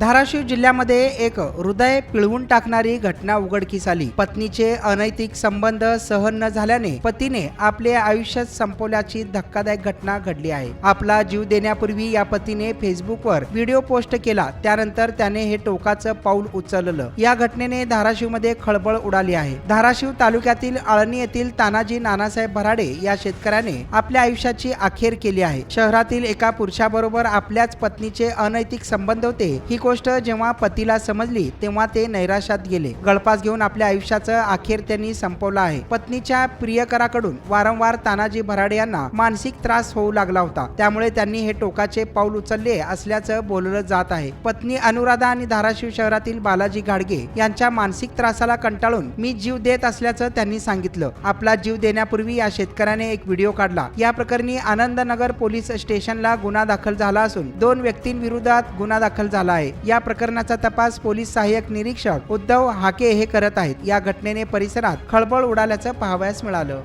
धाराशिव जिल्ह्यामध्ये एक हृदय पिळवून टाकणारी घटना उघडकीस आली. पत्नीचे अनैतिक संबंध सहन न झाल्याने पतीने आपले आयुष्य संपवल्याची धक्कादायक घटना घडली आहे. आपला जीव देण्यापूर्वी या पतीने फेसबुकवर व्हिडिओ पोस्ट केला. त्यानंतर त्याने हे टोकाचं पाऊल उचललं. या घटनेने धाराशिवमध्ये खळबळ उडाली आहे. धाराशिव तालुक्यातील आळणी येथील तानाजी नानासाहेब भराडे या शेतकऱ्याने आपल्या आयुष्याची अखेर केली आहे. शहरातील एका पुरुषाबरोबर आपल्याच पत्नीचे अनैतिक संबंध होते ही गोष्ट जेव्हा पतीला समजली तेव्हा ते नैराश्यात गेले. गळपास घेऊन आपल्या आयुष्याचं अखेर त्यांनी संपवलं आहे. पत्नीच्या प्रियकराकडून वारंवार तानाजी भराडे यांना मानसिक त्रास होऊ लागला होता. त्यामुळे त्यांनी हे टोकाचे पाऊल उचलले असल्याचं बोललं जात आहे. पत्नी अनुराधा आणि धाराशिव शहरातील बालाजी घाडगे यांच्या मानसिक त्रासाला कंटाळून मी जीव देत असल्याचं त्यांनी सांगितलं. आपला जीव देण्यापूर्वी या शेतकऱ्याने एक व्हिडिओ काढला. या प्रकरणी आनंदनगर पोलीस स्टेशनला गुन्हा दाखल झाला असून दोन व्यक्तींविरोधात गुन्हा दाखल झाला आहे. या प्रकरणाचा तपास पोलीस सहाय्यक निरीक्षक उद्धव हाके हे करत आहेत. या घटनेने परिसरात खळबळ उडाल्याचं पाहावयास मिळालं.